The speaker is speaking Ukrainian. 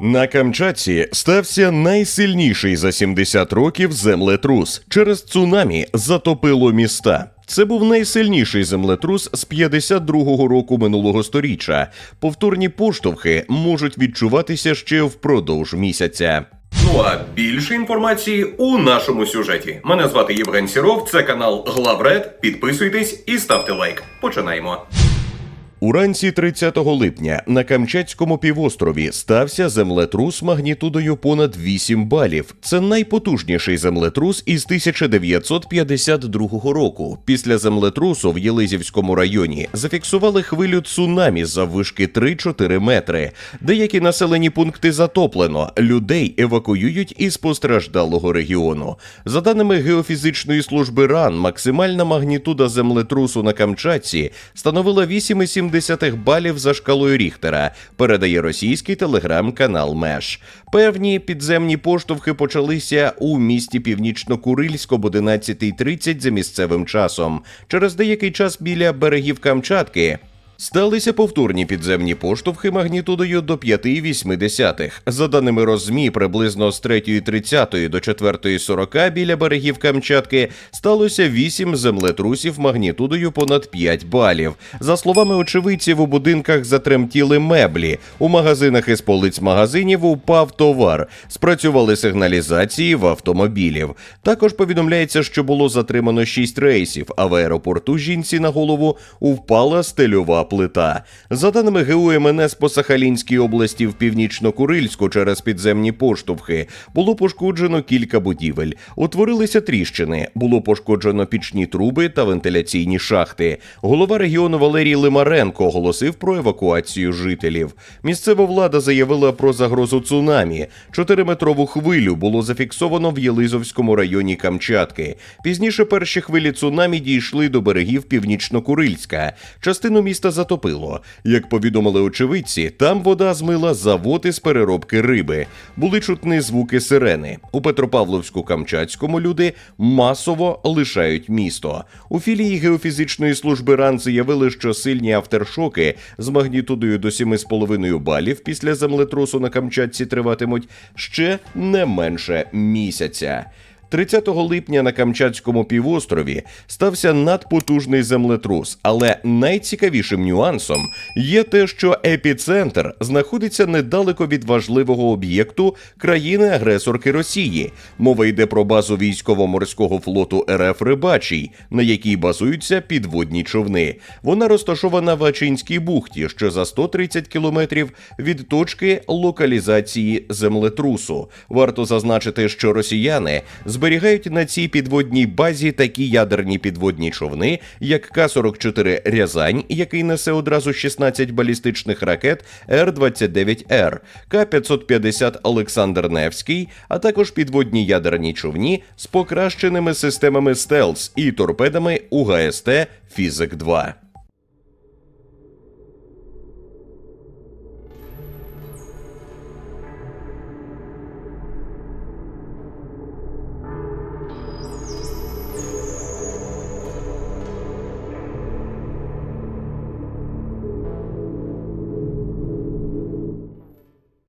На Камчатці стався найсильніший за 70 років землетрус. Через цунамі затопило міста. Це був найсильніший землетрус з 52-го року минулого сторіччя. Повторні поштовхи можуть відчуватися ще впродовж місяця. Ну а більше інформації у нашому сюжеті. Мене звати Євген Сіров, це канал Главред. Підписуйтесь і ставте лайк. Починаємо. Уранці 30 липня на Камчатському півострові стався землетрус магнітудою понад 8 балів. Це найпотужніший землетрус із 1952 року. Після землетрусу в Єлизівському районі зафіксували хвилю цунамі заввишки 3-4 метри. Деякі населені пункти затоплено. Людей евакуюють із постраждалого регіону. За даними геофізичної служби РАН, максимальна магнітуда землетрусу на Камчатці становила 8,7 балів за шкалою Ріхтера, передає російський телеграм-канал Меш. Певні підземні поштовхи почалися у місті Північно-Курильськ об 11.30 за місцевим часом. Через деякий час біля берегів Камчатки Сталися повторні підземні поштовхи магнітудою до 5,8. За даними Розмі, приблизно з 3.30 до 4.40 біля берегів Камчатки сталося 8 землетрусів магнітудою понад 5 балів. За словами очевидців, у будинках затремтіли меблі. У магазинах із полиць магазинів упав товар. Спрацювали сигналізації в автомобілів. Також повідомляється, що було затримано 6 рейсів, а в аеропорту жінці на голову впала стельова плита. За даними ГУ МНС по Сахалінській області в північно-Курильську через підземні поштовхи було пошкоджено кілька будівель. Утворилися тріщини, було пошкоджено пічні труби та вентиляційні шахти. Голова регіону Валерій Лимаренко оголосив про евакуацію жителів. Місцева влада заявила про загрозу цунамі. Чотириметрову хвилю було зафіксовано в Єлизовському районі Камчатки. Пізніше перші хвилі цунамі дійшли до берегів Північно-Курильська. Частину міста затопило. Як повідомили очевидці, там вода змила завод із переробки риби. Були чутні звуки сирени. У Петропавловську-Камчатському люди масово лишають місто. У філії геофізичної служби РАН заявили, що сильні автершоки з магнітудою до 7,5 балів після землетрусу на Камчатці триватимуть ще не менше місяця. 30 липня на Камчатському півострові стався надпотужний землетрус, але найцікавішим нюансом є те, що епіцентр знаходиться недалеко від важливого об'єкту країни-агресорки Росії. Мова йде про базу військово-морського флоту РФ Рибачий, на якій базуються підводні човни. Вона розташована в Ачинській бухті, що за 130 кілометрів від точки локалізації землетрусу. Варто зазначити, що росіяни зберігають на цій підводній базі такі ядерні підводні човни, як К-44 Рязань, який несе одразу 16 балістичних ракет Р-29Р, К-550 Олександр Невський, а також підводні ядерні човні з покращеними системами стелс і торпедами УГСТ Фізик 2